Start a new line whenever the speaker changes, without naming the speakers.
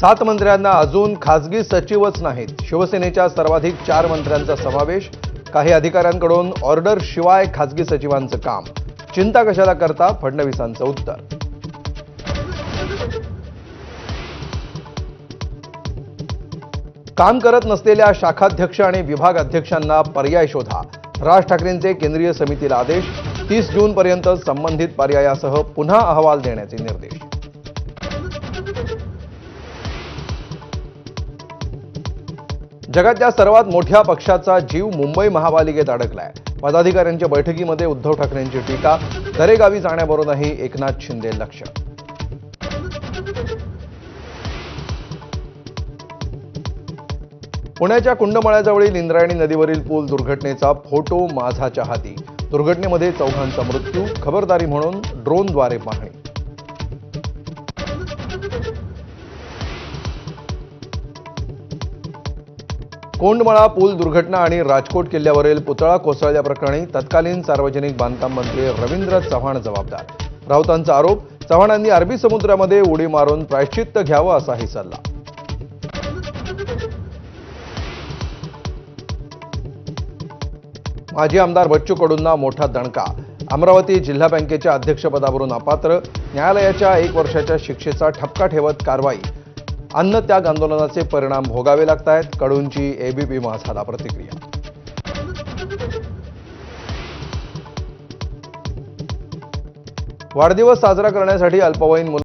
सात मंत्र्यांना अजून खासगी सचिवच नाहीत. शिवसेनेच्या सर्वाधिक चार मंत्र्यांचा समावेश काही अधिकाऱ्यांकडून ऑर्डर शिवाय खासगी सचिवांचं काम. चिंता कशाला करता? फडणवीसांचं उत्तर. काम करत नसलेल्या शाखाध्यक्ष आणि विभाग अध्यक्षांना पर्याय शोधा. राज ठाकरेंचे केंद्रीय समितीला आदेश. तीस जूनपर्यंत संबंधित पर्यायासह पुन्हा अहवाल देण्याचे निर्देश. जगातल्या सर्वात मोठ्या पक्षाचा जीव मुंबई महापालिकेत अडकलाय. पदाधिकाऱ्यांच्या बैठकीमध्ये उद्धव ठाकरेंची टीका दरेगावी जाण्यावरूनही एकनाथ शिंदे लक्ष. पुण्याच्या कुंडमळ्याजवळील इंद्रायणी नदीवरील पूल दुर्घटनेचा फोटो माझाच्या हाती. दुर्घटनेमध्ये चौघांचा मृत्यू खबरदारी म्हणून ड्रोनद्वारे पाहणी. कोंडमळा पूल दुर्घटना आणि राजकोट किल्ल्यावरील पुतळा कोसळल्याप्रकरणी तत्कालीन सार्वजनिक बांधकाम मंत्री रवींद्र चव्हाण जबाबदार. राऊतांचा आरोप चव्हाणांनी अरबी समुद्रामध्ये उडी मारून प्रायश्चित्त घ्यावं असाही सल्ला. माजी आमदार बच्चू कडूंना मोठा दणका. अमरावती जिल्हा बँकेच्या अध्यक्षपदावरून अपात्र न्यायालयाच्या एक वर्षाच्या शिक्षेचा ठपका ठेवत कारवाई. अन्न त्याग आंदोलनाचे परिणाम भोगावे लागतायत. कडूंची एबीपी माझाला प्रतिक्रिया. वाढदिवस साजरा करण्यासाठी अल्पवयीन मुलं